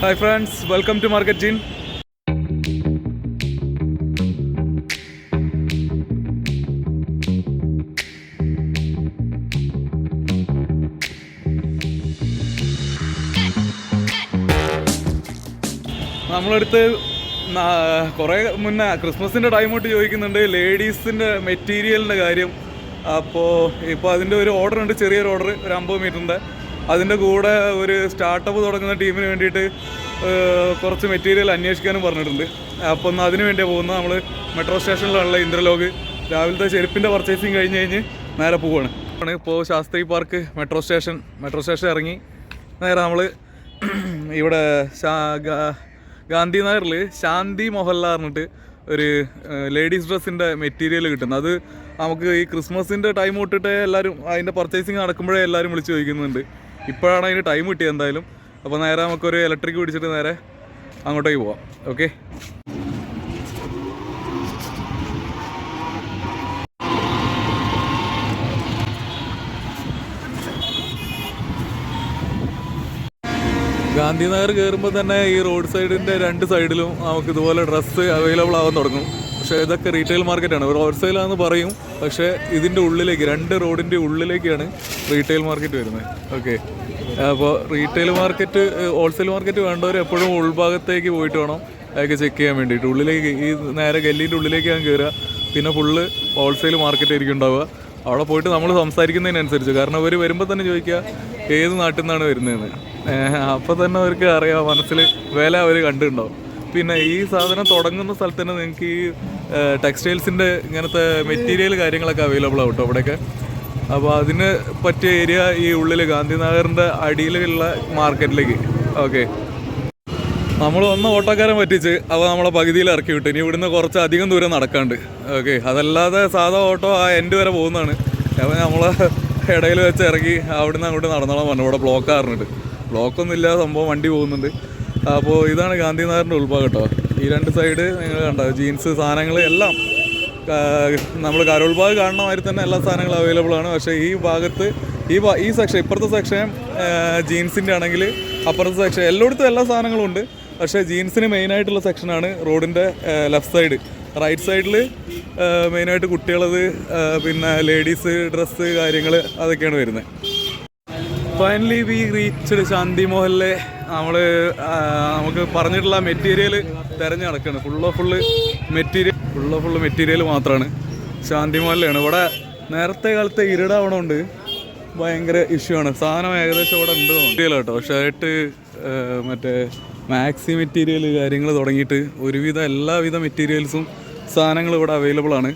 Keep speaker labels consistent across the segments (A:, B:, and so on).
A: Hi friends welcome to market gene നമ്മളടുത്ത് കുറേ മുന്നേ ക്രിസ്മസിന്റെ ടൈം തൊട്ട് ചോദിക്കുന്നുണ്ട് ലേഡീസിന്റെ മെറ്റീരിയലിന്റെ കാര്യം. അപ്പോൾ ഇപ്പോൾ അതിന്റെ ഒരു ഓർഡർ ഉണ്ട് ചെറിയൊരു ഓർഡർ ഒരു അമ്പത് മീറ്ററിന്റെ അതിന്റെ കൂടെ ഒരു സ്റ്റാർട്ടപ്പ് തുടങ്ങുന്ന ടീമിന് വേണ്ടിയിട്ട് കുറച്ച് മെറ്റീരിയൽ അന്വേഷിക്കാനും പറഞ്ഞിട്ടുണ്ട്. അപ്പോൾ ഒന്ന് അതിന് വേണ്ടിയാണ് പോകുന്നത്. നമ്മൾ മെട്രോ സ്റ്റേഷനിലുള്ള ഇന്ദ്രലോക് രാവിലത്തെ ചെരുപ്പിന്റെ പർച്ചേസിങ് കഴിഞ്ഞ് കഴിഞ്ഞ് നേരെ പോവാണ്. ആണ് ഇപ്പോൾ Shastri park metro station metro station ഇറങ്ങി. നേരെ നമ്മൾ ഇവിടെ ഗാന്ധിനഗറിൽ ഗാന്ധി നഗറിൽ ശാന്തി മൊഹല്ല പറഞ്ഞിട്ട് ഒരു ലേഡീസ് ഡ്രസ്സിന്റെ മെറ്റീരിയൽ കിട്ടുന്നത് അത് നമുക്ക് ഈ ക്രിസ്മസിന്റെ ടൈം തൊട്ടിട്ട് എല്ലാവരും അതിന്റെ പർച്ചേസിങ് നടക്കുമ്പോഴേ എല്ലാവരും വിളിച്ച് ചോദിക്കുന്നുണ്ട്. ഇപ്പോഴാണ് അതിന് ടൈം കിട്ടിയത് എന്തായാലും. അപ്പോൾ നേരെ നമുക്കൊരു ഇലക്ട്രിക് പിടിച്ചിട്ട് നേരെ അങ്ങോട്ടേക്ക് പോവാം. ഓക്കെ ഗാന്ധിനഗർ കയറുമ്പോൾ തന്നെ ഈ റോഡ് സൈഡിന്റെ രണ്ട് സൈഡിലും നമുക്ക് ഇതുപോലെ ഡ്രസ്സ് അവൈലബിൾ ആവാൻ തുടങ്ങും. പക്ഷേ ഇതൊക്കെ റീറ്റെയിൽ മാർക്കറ്റാണ് ഒരു സൈഡിലാണെന്ന് പറയും. പക്ഷേ ഇതിന്റെ ഉള്ളിലേക്ക് രണ്ട് റോഡിന്റെ ഉള്ളിലേക്കാണ് റീറ്റെയിൽ മാർക്കറ്റ് വരുന്നത്. ഓക്കെ അപ്പോൾ റീറ്റെയിൽ മാർക്കറ്റ് ഹോൾസെയിൽ മാർക്കറ്റ് വേണ്ടവർ എപ്പോഴും ഉൾഭാഗത്തേക്ക് പോയിട്ട് വേണം അതൊക്കെ ചെക്ക് ചെയ്യാൻ വേണ്ടിയിട്ട്. ഉള്ളിലേക്ക് ഈ നേരെ ഗല്ലീന്റെ ഉള്ളിലേക്ക് ഞാൻ കയറുക പിന്നെ ഫുള്ള് ഹോൾസെയിൽ മാർക്കറ്റ് ആയിരിക്കും ഉണ്ടാവുക. അവിടെ പോയിട്ട് നമ്മൾ സംസാരിക്കുന്നതിനനുസരിച്ച്. കാരണം അവർ വരുമ്പോൾ തന്നെ ചോദിക്കുക ഏത് നാട്ടിൽ നിന്നാണ് വരുന്നതെന്ന്? അപ്പോൾ തന്നെ അവർക്ക് അറിയാം മനസ്സിൽ വില അവർ കണ്ടിട്ടുണ്ടാവും. പിന്നെ ഈ സാധനം തുടങ്ങുന്ന സ്ഥലത്ത് തന്നെ നിങ്ങൾക്ക് ഈ ടെക്സ്റ്റൈൽസിന്റെ ഇങ്ങനത്തെ മെറ്റീരിയൽ കാര്യങ്ങളൊക്കെ അവൈലബിൾ ആവും കേട്ടോ അവിടെയൊക്കെ അപ്പോൾ അതിന് പറ്റിയ ഏരിയ ഈ ഉള്ളിൽ ഗാന്ധിനഗറിന്റെ അടിയിലുള്ള മാർക്കറ്റിലേക്ക്. ഓക്കെ. നമ്മൾ ഒന്ന് ഓട്ടോക്കാരൻ പറ്റിച്ച് അവ നമ്മളെ പകുതിയിൽ ഇറക്കി വിട്ടു. ഇനി ഇവിടുന്ന് കുറച്ച് അധികം ദൂരം നടക്കാണ്ട്. ഓക്കെ. അതല്ലാതെ സാധാ ഓട്ടോ ആ എൻഡ് വരെ പോകുന്നതാണ്. അപ്പോൾ നമ്മൾ ഇടയിൽ വെച്ച് ഇറങ്ങി അവിടുന്ന് അങ്ങോട്ട് നടന്നോളാം പറഞ്ഞു. ഇവിടെ ബ്ലോക്ക് ആറിഞ്ഞിട്ട് ബ്ലോക്കൊന്നും ഇല്ല സംഭവം വണ്ടി പോകുന്നുണ്ട്. അപ്പോൾ ഇതാണ് ഗാന്ധിനഗറിന്റെ ഉൾഭാഗം കേട്ടോ. ഈ രണ്ട് സൈഡ് നിങ്ങൾ കണ്ടോ? ജീൻസ് സാധനങ്ങൾ എല്ലാം. നമ്മൾ കരോൾ കാണുന്ന മാതിരി തന്നെ എല്ലാ സാധനങ്ങളും അവൈലബിൾ ആണ്. പക്ഷേ ഈ ഭാഗത്ത് ഈ ഈ സെക്ഷൻ ഇപ്പുറത്തെ സെക്ഷൻ ജീൻസിന്റെ ആണെങ്കിൽ അപ്പുറത്തെ സെക്ഷൻ എല്ലായിടത്തും എല്ലാ സാധനങ്ങളും ഉണ്ട്. പക്ഷേ ജീൻസിന് മെയിനായിട്ടുള്ള സെക്ഷനാണ് റോഡിന്റെ ലെഫ്റ്റ് സൈഡ് റൈറ്റ് സൈഡിൽ മെയിനായിട്ട് കുട്ടികളത് പിന്നെ ലേഡീസ് ഡ്രസ്സ് കാര്യങ്ങൾ അതൊക്കെയാണ് വരുന്നത്. ഫൈനലി വി റീച്ച്ഡ് ശാന്തി മോഹലിലെ നമ്മൾ നമുക്ക് പറഞ്ഞിട്ടുള്ള മെറ്റീരിയൽ തിരഞ്ഞു നടക്കുകയാണ് ഫുള്ളോ ഫുള്ള് മെറ്റീരിയൽ ഫുള്ളോ ഫുള്ള് മെറ്റീരിയൽ മാത്രമാണ് ശാന്തി മോഹലിലാണ് ഇവിടെ നേരത്തെ കാലത്തെ ഇരുടാവണമുണ്ട് ഭയങ്കര ഇഷ്യൂ ആണ്. സാധനം ഏകദേശം ഇവിടെ ഉണ്ട് മെറ്റീരിയൽ കേട്ടോ ഷർട്ട് മറ്റേ മാക്സി മെറ്റീരിയൽ കാര്യങ്ങൾ തുടങ്ങിയിട്ട് ഒരുവിധം എല്ലാവിധ മെറ്റീരിയൽസും സാധനങ്ങൾ ഇവിടെ അവൈലബിൾ ആണ്.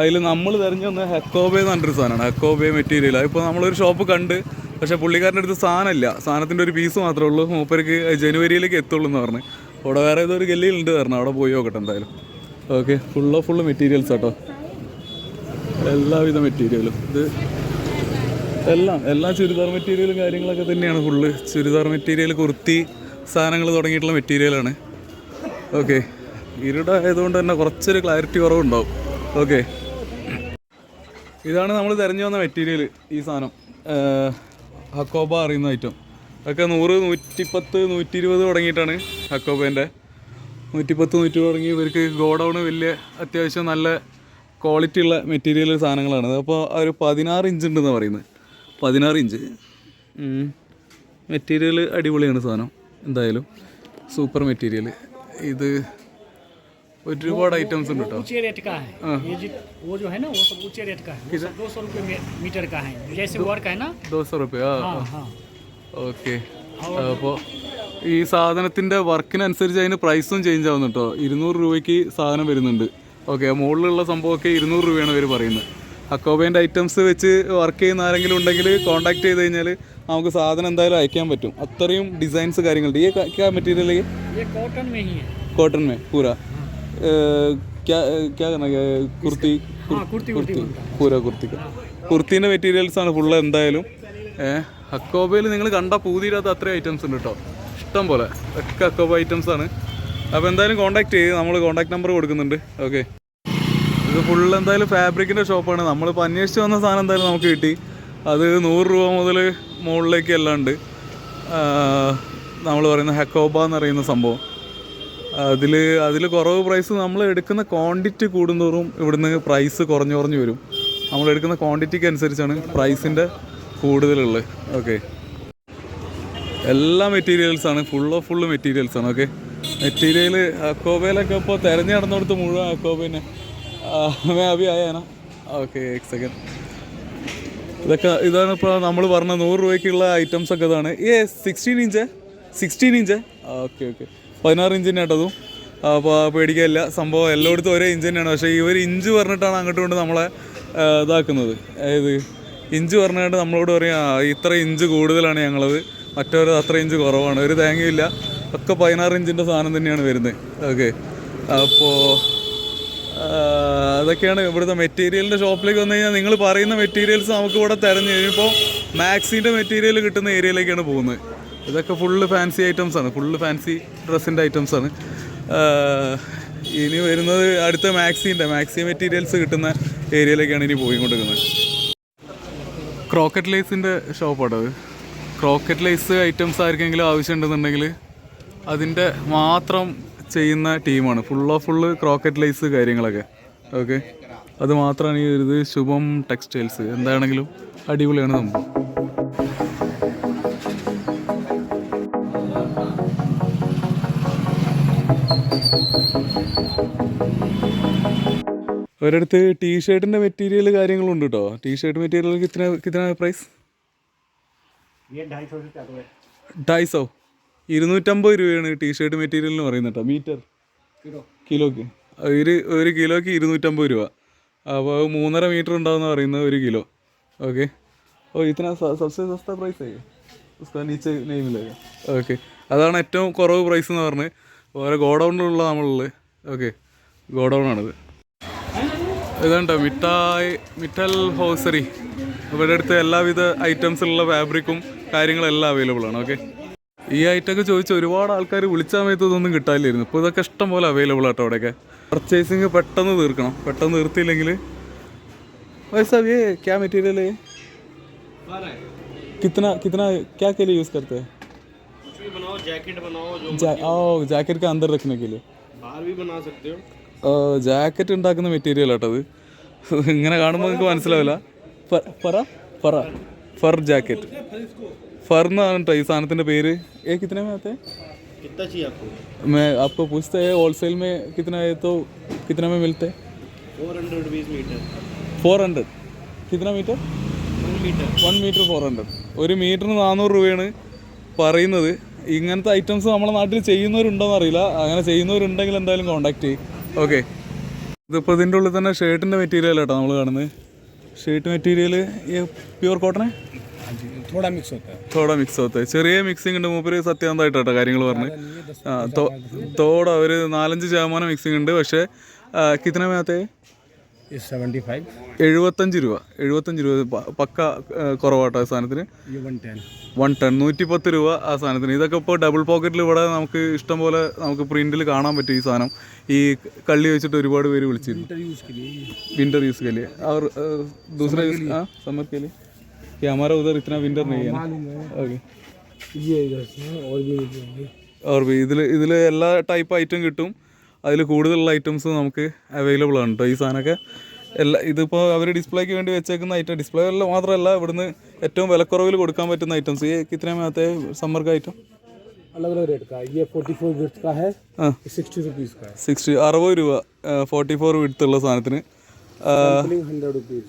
A: അതിൽ നമ്മൾ തിരഞ്ഞു വന്ന ഹെക്കോബേ എന്ന് പറഞ്ഞൊരു സാധനമാണ്. ഹെക്കോബേ മെറ്റീരിയൽ അതിപ്പോൾ നമ്മളൊരു ഷോപ്പ് കണ്ട് പക്ഷേ പുള്ളിക്കാരന്റെ അടുത്ത് സാധനമില്ല. സാധനത്തിന്റെ ഒരു പീസ് മാത്രമേ ഉള്ളൂ. മൂപ്പർക്ക് ജനുവരിയിലേക്ക് എത്തുള്ളൂ എന്ന് പറഞ്ഞു. അവിടെ വേറെ ഏതോ ഒരു ഗല്ലിയിലുണ്ട് പറഞ്ഞു. അവിടെ പോയി നോക്കട്ടെ എന്തായാലും. ഓക്കെ. ഫുള്ളോ ഫുൾ മെറ്റീരിയൽസ് കേട്ടോ എല്ലാവിധ മെറ്റീരിയലും ഇത് എല്ലാം എല്ലാം ചുരിദാർ മെറ്റീരിയലും കാര്യങ്ങളൊക്കെ തന്നെയാണ് ഫുള്ള് ചുരിദാർ മെറ്റീരിയൽ കുർത്തി സാധനങ്ങൾ തുടങ്ങിയിട്ടുള്ള മെറ്റീരിയലാണ് ഓക്കെ. ഇരുടായതുകൊണ്ട് തന്നെ കുറച്ചൊരു ക്ലാരിറ്റി കുറവുണ്ടാവും. ഓക്കെ. ഇതാണ് നമ്മൾ തിരഞ്ഞു വന്ന മെറ്റീരിയൽ ഈ സാധനം. ഹക്കോബ അറിയുന്ന ഐറ്റം അതൊക്കെ നൂറ് നൂറ്റിപ്പത്ത് നൂറ്റി ഇരുപത് തുടങ്ങിയിട്ടാണ് ഹക്കോബേന്റെ. നൂറ്റിപ്പത്ത് നൂറ്റി തുടങ്ങി. ഇവർക്ക് ഗോഡൗണ് വലിയ അത്യാവശ്യം നല്ല ക്വാളിറ്റി ഉള്ള മെറ്റീരിയൽ സാധനങ്ങളാണ്. അപ്പോൾ ഒരു പതിനാറ് ഇഞ്ച് ഉണ്ടെന്ന് പറയുന്നത്. പതിനാറ് ഇഞ്ച് മെറ്റീരിയൽ അടിപൊളിയാണ് സാധനം. എന്തായാലും സൂപ്പർ മെറ്റീരിയൽ ഇത് ഒരുപാട് ഐറ്റംസ് ഉണ്ട് കേട്ടോ
B: ऊंचे रेट का है ये जो वो जो है ना वो सब ऊंचे रेट का है वो सब दो सौ रुपये मी- मीटर का है जैसे वर्क है ना
A: ദോശ റുപ്യ
B: हाँ हाँ
A: ഓക്കെ അപ്പോൾ ഈ സാധനത്തിൻ്റെ വർക്കിനനുസരിച്ച് അതിന് പ്രൈസും ചേഞ്ച് ആവുന്നു കേട്ടോ ഇരുന്നൂറ് രൂപയ്ക്ക് സാധനം വരുന്നുണ്ട് ഓക്കെ മുകളിലുള്ള സംഭവമൊക്കെ ഇരുന്നൂറ് രൂപയാണ് ഇവർ പറയുന്നത് അക്കോബേൻ്റെ ഐറ്റംസ് വെച്ച് വർക്ക് ചെയ്യുന്ന ആരെങ്കിലും ഉണ്ടെങ്കിൽ കോൺടാക്ട് ചെയ്ത് കഴിഞ്ഞാൽ നമുക്ക് സാധനം എന്തായാലും അയക്കാൻ പറ്റും അത്രയും ഡിസൈൻസ് കാര്യങ്ങളുണ്ട് ഈ ക്യാ മെറ്റീരിയൽ
B: ये कॉटन में ही है
A: कॉटन में पूरा अ, क्या क्या करना है कुर्ती
B: हाँ कुर्ती उर्ती बनता है
A: പൂര കുർത്തിക്ക് കുർത്തീൻ്റെ മെറ്റീരിയൽസ് ആണ് ഫുള്ള് എന്തായാലും ഏഹ് അക്കോബയിൽ നിങ്ങൾ കണ്ട പൂതിയില്ലാത്ത അത്രയും ഐറ്റംസ് ഉണ്ട് കേട്ടോ ഇഷ്ടം പോലെ ഒക്കെ അക്കോബ ഐറ്റംസ് ആണ് അപ്പോൾ എന്തായാലും കോൺടാക്ട് ചെയ്ത് നമ്മൾ കോൺടാക്ട് നമ്പർ കൊടുക്കുന്നുണ്ട് ഓക്കെ ഇത് ഫുള്ള് എന്തായാലും ഫാബ്രിക്കിൻ്റെ ഷോപ്പാണ് നമ്മളിപ്പോൾ അന്വേഷിച്ച് വന്ന സാധനം എന്തായാലും നമുക്ക് കിട്ടി അത് നൂറ് രൂപ മുതൽ മുകളിലേക്ക് എല്ലാം ഉണ്ട് നമ്മൾ പറയുന്ന ഹെക്കോബ എന്ന് പറയുന്ന സംഭവം അതിൽ അതിൽ കുറവ് പ്രൈസ് നമ്മൾ എടുക്കുന്ന ക്വാണ്ടിറ്റി കൂടുന്തോറും ഇവിടുന്ന് പ്രൈസ് കുറഞ്ഞു കുറഞ്ഞു വരും. നമ്മൾ എടുക്കുന്ന ക്വാണ്ടിറ്റിക്ക് അനുസരിച്ചാണ് പ്രൈസിന്റെ കൂടുതലുള്ളത്. ഓക്കെ എല്ലാ മെറ്റീരിയൽസാണ് ഫുൾ ഓഫ് ഫുള്ള് മെറ്റീരിയൽസാണ് ഓക്കെ മെറ്റീരിയൽ അക്കോബയിലൊക്കെ ഇപ്പോൾ തിരഞ്ഞു നടന്നുകൊടുത്ത് മുഴുവൻ അക്കോബേനെ മേ അഭി ഓക്കെ എക് സെക്കൻഡ് ഇതൊക്കെ ഇതാണ് ഇപ്പോൾ നമ്മൾ പറഞ്ഞ നൂറ് രൂപയ്ക്കുള്ള ഐറ്റംസൊക്കെ ഇതാണ്. ഏ sixteen inch sixteen inch okay okay പതിനാറ് ഇഞ്ച് കേട്ടതും അപ്പോൾ പേടിക്കാനില്ല സംഭവം എല്ലായിടത്തും ഒരേ ഇഞ്ച് തന്നെയാണ്. പക്ഷേ ഒരു ഇഞ്ച് പറഞ്ഞിട്ടാണ് അങ്ങോട്ട് കൊണ്ട് നമ്മളെ ഇതാക്കുന്നത്. അതായത് ഇഞ്ച് പറഞ്ഞിട്ട് നമ്മളോട് പറയാം ഇത്ര ഇഞ്ച് കൂടുതലാണ് ഞങ്ങളത്. മറ്റവരത് അത്ര ഇഞ്ച് കുറവാണ്. ഒരു തേങ്ങയില്ല ഒക്കെ പതിനാറ് ഇഞ്ചിന്റെ സാധനം തന്നെയാണ് വരുന്നത്. ഓക്കെ. അപ്പോൾ അതൊക്കെയാണ് ഇവിടുത്തെ മെറ്റീരിയലിന്റെ ഷോപ്പിലേക്ക് വന്നു കഴിഞ്ഞാൽ നിങ്ങൾ പറയുന്ന മെറ്റീരിയൽസ് നമുക്ക് ഇവിടെ തിരഞ്ഞു കഴിഞ്ഞപ്പോൾ മാക്സിന്റെ മെറ്റീരിയൽ കിട്ടുന്ന ഏരിയയിലേക്കാണ് പോകുന്നത്. ഇതൊക്കെ ഫുള്ള് ഫാൻസി ഐറ്റംസ് ആണ്. ഫുള്ള് ഫാൻസി ഡ്രസ്സിന്റെ ഐറ്റംസ് ആണ്. ഇനി വരുന്നത് അടുത്ത മാക്സിന്റെ മാക്സി മെറ്റീരിയൽസ് കിട്ടുന്ന ഏരിയയിലേക്കാണ് ഇനി പോയിക്കൊണ്ടിരിക്കുന്നത്. ക്രോക്കറ്റ് ലൈസിന്റെ ഷോപ്പാണ് അത്? ക്രോക്കറ്റ് ലൈസ് ഐറ്റംസ് ആർക്കെങ്കിലും ആവശ്യമുണ്ടെന്നുണ്ടെങ്കിൽ അതിന്റെ മാത്രം ചെയ്യുന്ന ടീമാണ് full of full crochet lace കാര്യങ്ങളൊക്കെ. ഓക്കെ അത് മാത്രമാണ് ഈ ഒരു ശുഭം ടെക്സ്റ്റൈൽസ് എന്താണെങ്കിലും അടിപൊളിയാണ് സംഭവം. ഒരിടത്ത് ടീഷർട്ടിന്റെ മെറ്റീരിയൽ കാര്യങ്ങളുണ്ട് കേട്ടോ ടീഷർട്ട് മെറ്റീരിയൽ കിतना കിतना പ്രൈസ് ഡൈസോ ഇരുന്നൂറ്റമ്പത് രൂപയാണ് ടീഷർട്ട് മെറ്റീരിയൽ എന്ന് പറയുന്നത് കേട്ടോ മീറ്റർ കിലോക്ക്. ഒരു ഒരു കിലോക്ക് ഇരുന്നൂറ്റമ്പത് രൂപ. അപ്പോൾ മൂന്നര മീറ്റർ ഉണ്ടാവുന്ന പറയുന്നത് ഒരു കിലോ. ഓക്കെ ഓ ഇത്ര സബ്സെ സസ്ത പ്രൈസ് ആയി. ഓക്കെ അതാണ് ഏറ്റവും കുറവ് പ്രൈസ് എന്ന് പറഞ്ഞ്. ഓരോ ഗോഡൗണിലുള്ള നമ്മളുള്ളത് ഓക്കെ ഗോഡൗണാണിത് ഇതുണ്ടോ മിഠായി മിഠൽ ഹോസറി ഇവിടെ അടുത്ത് എല്ലാവിധ ഐറ്റംസിലുള്ള ഫാബ്രിക്കും കാര്യങ്ങളെല്ലാം അവൈലബിൾ ആണ് ഓക്കെ ഈ ഐറ്റമൊക്കെ ചോദിച്ച് ഒരുപാട് ആൾക്കാർ വിളിച്ച സമയത്ത് ഇതൊന്നും കിട്ടാനില്ലായിരുന്നു ഇപ്പോൾ ഇതൊക്കെ ഇഷ്ടം പോലെ അവൈലബിൾ ആട്ടോ അവിടെയൊക്കെ പർച്ചേസിങ് പെട്ടെന്ന് തീർക്കണം പെട്ടെന്ന് തീർത്തില്ലെങ്കിൽ वैसा ये क्या मटेरियल है कितना कितना क्या के लिए यूज़ करते हैं
C: कुछ भी बनाओ जैकेट बनाओ जो
A: जा, ओ जैकेट के अंदर रखने के लिए
C: बाहर भी बना सकते हो
A: ജാക്കറ്റ് ഉണ്ടാക്കുന്ന മെറ്റീരിയൽ ആട്ടത് ഇങ്ങനെ കാണുമ്പോൾ നിങ്ങൾക്ക് മനസ്സിലാവില്ല ഫ- Farah Farah fir jacket fir എന്നാണ് കേട്ടോ ഈ സാധനത്തിൻ്റെ പേര് ഏ കിത്തന में आते हैं
C: कितना चाहिए आपको
A: मैं आपको पूछते हैं होलसेल में कितना है तो कितना में मिलते हैं
C: four hundred rupees metre
A: four hundred കിത്തന metre
C: one metre
A: one metre four hundred ഒരു മീറ്ററിന് നാനൂറ് രൂപയാണ് പറയുന്നത് ഇങ്ങനത്തെ ഐറ്റംസ് നമ്മുടെ നാട്ടിൽ ചെയ്യുന്നവരുണ്ടോയെന്ന് അറിയില്ല അങ്ങനെ ചെയ്യുന്നവരുണ്ടെങ്കിൽ എന്തായാലും കോണ്ടാക്ട് ചെയ്യും ഓക്കെ. ഇതിപ്പോൾ ഇതിന്റെ ഉള്ളിൽ തന്നെ ഷർട്ടിന്റെ മെറ്റീരിയൽ കേട്ടോ നമ്മൾ കാണുന്നത്. ഷർട്ട് മെറ്റീരിയൽ പ്യുവർ കോട്ടണേ
B: തോടാ മിക്സ്
A: തോടാ മിക്സ് ചെറിയ മിക്സിംഗ് ഉണ്ട്. മൂപ്പര് സത്യാന്തമായിട്ടോ കാര്യങ്ങൾ പറഞ്ഞ്. തോട ഒരു നാലഞ്ച് ശതമാനം മിക്സിംഗ് ഉണ്ട്. പക്ഷേ കിത്തനമേത്തെ മേത്തെ
B: ये सेवेंटी फाइव
A: എഴുപത്തഞ്ച് രൂപ എഴുപത്തഞ്ച് രൂപ പ- പക്ക ആ, കുറവാട്ടോ ആ സാധനത്തിന്
B: ये वन टेन
A: വൺ ടൺ നൂറ്റി പത്ത് രൂപ ആ സാധനത്തിന് ഇതൊക്കെ ഇപ്പോൾ ഡബിൾ പോക്കറ്റിൽ ഇവിടെ നമുക്ക് ഇഷ്ടം പോലെ നമുക്ക് പ്രിന്റിൽ കാണാൻ പറ്റും ഈ സാധനം ഈ കള്ളി വെച്ചിട്ട് ഒരുപാട് പേര് വിളിച്ചിരുന്നു
B: यूज़ के लिए
A: विंटर यूज के लिए और अ, दूसरा यूज हाँ समर के लिए कि हमारा उधर इतना विंटर नहीं है ना ओके
B: ये इधर से और भी मिलेंगे
A: और भी ഇതിൽ ഇതിൽ എല്ലാ ടൈപ്പ് ഐറ്റം കിട്ടും അതിൽ കൂടുതലുള്ള ഐറ്റംസ് നമുക്ക് അവൈലബിൾ ആണ് കേട്ടോ ഈ സാധനമൊക്കെ എല്ലാ ഇതിപ്പോൾ അവർ ഡിസ്പ്ലേക്ക് വേണ്ടി വെച്ചേക്കുന്ന ഐറ്റം ഡിസ്പ്ലേ എല്ലാം മാത്രമല്ല ഇവിടുന്ന് ഏറ്റവും വിലക്കുറവിൽ കൊടുക്കാൻ പറ്റുന്ന ഐറ്റംസ് ഈ കിത്തനമത്തെ സമ്മർ का ഐറ്റം
B: अलग अलग रेट का ये फोर्टी फोर विर्थ का है
A: ആ
B: सिक्सटी रुपीज़ का है
A: സിക്സ്റ്റി അറുപത് രൂപ ഫോർട്ടി ഫോർ വിടുത്തുള്ള സാധനത്തിന് ആ,
B: हंड्रेड रुपीज़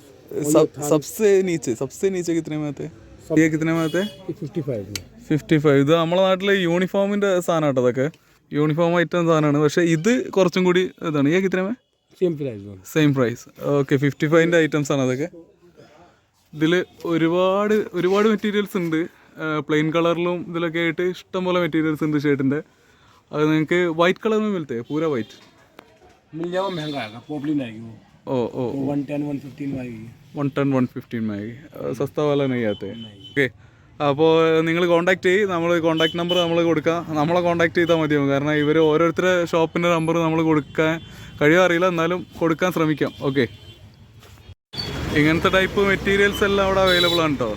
A: सब सबसे नीचे सबसे नीचे कितने में आते हैं ये कितने में आते हैं
B: ये फिफ्टी फाइव में
A: ഫിഫ്റ്റി ഫൈവ് ഇത് നമ്മളെ നാട്ടിലെ യൂണിഫോമിൻ്റെ സാധനം കേട്ടോ അതൊക്കെ യൂണിഫോം ഐറ്റം സാധനമാണ് പക്ഷേ ഇത് കുറച്ചും കൂടി ഇതാണ് ഈ കിത്തനെ
B: सेम प्राइस में
A: സെയിം പ്രൈസ് ഓക്കെ ഫിഫ്റ്റി ഫൈവിൻ്റെ ഐറ്റംസ് ആണ് അതൊക്കെ ഇതിൽ ഒരുപാട് ഒരുപാട് മെറ്റീരിയൽസ് ഉണ്ട് പ്ലെയിൻ കളറിലും ഇതിലൊക്കെ ആയിട്ട് ഇഷ്ടംപോലെ മെറ്റീരിയൽസ് ഉണ്ട് ഷർട്ടിൻ്റെ അത് നിങ്ങൾക്ക് വൈറ്റ് കളർ में मिलते हैं पूरा वाइट
B: मिल जाएगा महंगा आएगा पॉपलिन आएगी वो
A: ओ ओ
B: वो वन टेन वन फिफ्टीन में आएगी
A: one ton one fifteen Maggi സസ്ത വാല നെയ്യാത്തെ ഓക്കെ അപ്പോൾ നിങ്ങൾ കോൺടാക്ട് ചെയ്യും നമ്മൾ കോൺടാക്ട് നമ്പർ നമ്മൾ കൊടുക്കാം. നമ്മളെ കോൺടാക്ട് ചെയ്താൽ മതിയാവും കാരണം ഇവർ ഓരോരുത്തരുടെ ഷോപ്പിന്റെ നമ്പർ നമ്മൾ കൊടുക്കാൻ കഴിയാറില്ല എന്നാലും കൊടുക്കാൻ ശ്രമിക്കാം. ഓക്കെ ഇങ്ങനത്തെ ടൈപ്പ് മെറ്റീരിയൽസ് എല്ലാം അവിടെ അവൈലബിൾ ആണ് കേട്ടോ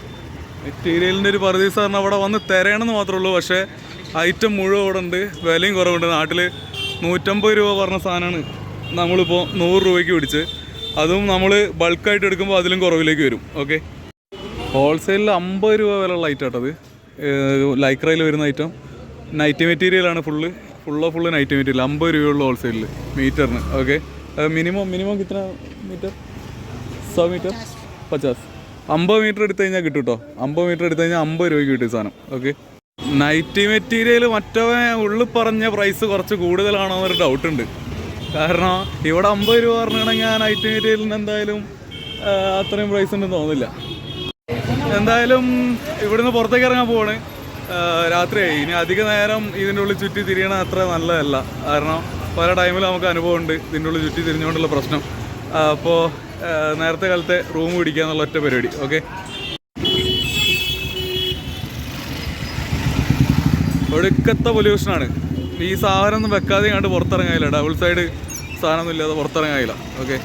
A: മെറ്റീരിയലിന്റെ ഒരു പർദീസ് പറഞ്ഞാൽ അവിടെ വന്ന് തിരയണമെന്ന് മാത്രമേ ഉള്ളൂ. പക്ഷേ ഐറ്റം മുഴുവൻ ഇവിടെ ഉണ്ട്. വിലയും കുറവുണ്ട്. നാട്ടിൽ നൂറ്റമ്പത് രൂപ പറഞ്ഞ സാധനമാണ് നമ്മളിപ്പോൾ നൂറ് രൂപയ്ക്ക് പിടിച്ച് അതും നമ്മൾ ബൾക്കായിട്ട് എടുക്കുമ്പോൾ അതിലും കുറവിലേക്ക് വരും. ഓക്കെ ഹോൾസെയിലിൽ അമ്പത് രൂപ വിലയുള്ള അത്. ലൈക്രയിൽ വരുന്ന ഐറ്റം നൈറ്റ് മെറ്റീരിയലാണ് ഫുള്ള് ഫുള്ളോ ഫുള്ള് നൈറ്റ് മെറ്റീരിയൽ അമ്പത് രൂപയുള്ള ഹോൾസെയിലിൽ മീറ്ററിന്. ഓക്കെ മിനിമം മിനിമം കിട്ടുന്ന മീറ്റർ? So metre? പച്ചാസ്. അമ്പത് മീറ്റർ എടുത്തു കഴിഞ്ഞാൽ കിട്ടും കേട്ടോ അമ്പത് മീറ്റർ എടുത്തു കഴിഞ്ഞാൽ അമ്പത് രൂപയ്ക്ക് കിട്ടും സാധനം. ഓക്കെ നൈറ്റ് മെറ്റീരിയൽ മറ്റവൻ ഉള്ളിൽ പറഞ്ഞ പ്രൈസ് കുറച്ച് കൂടുതലാണോ എന്നൊരു ഡൗട്ട് ഉണ്ട്. കാരണം ഇവിടെ അമ്പത് രൂപ പറഞ്ഞിട്ടുണ്ടെങ്കിൽ ആ നൈറ്റ് മെറ്റീരിയലിന് എന്തായാലും അത്രയും പ്രൈസ് ഉണ്ടെന്ന് തോന്നുന്നില്ല. എന്തായാലും ഇവിടുന്ന് പുറത്തേക്ക് ഇറങ്ങാൻ പോവാണ്. രാത്രിയായി. ഇനി അധിക നേരം ഇതിന്റെ ഉള്ളിൽ ചുറ്റി തിരിയണ അത്ര നല്ലതല്ല. കാരണം പല ടൈമിൽ നമുക്ക് അനുഭവമുണ്ട് ഇതിന്റെ ഉള്ളിൽ ചുറ്റി തിരിഞ്ഞുകൊണ്ടുള്ള പ്രശ്നം. അപ്പോൾ നേരത്തെ കാലത്തെ റൂം പിടിക്കുക എന്നുള്ള ഒറ്റ പരിപാടി. ഓക്കെ? ഒടുക്കത്തെ പൊല്യൂഷനാണ്. ഈ സാധനം ഒന്നും വെക്കാതെ കണ്ട് പുറത്തിറങ്ങാനില്ല. ഡബിൾ സൈഡ് സാധനമൊന്നും ഇല്ലാതെ പുറത്തിറങ്ങാനില്ല. ഓക്കെ?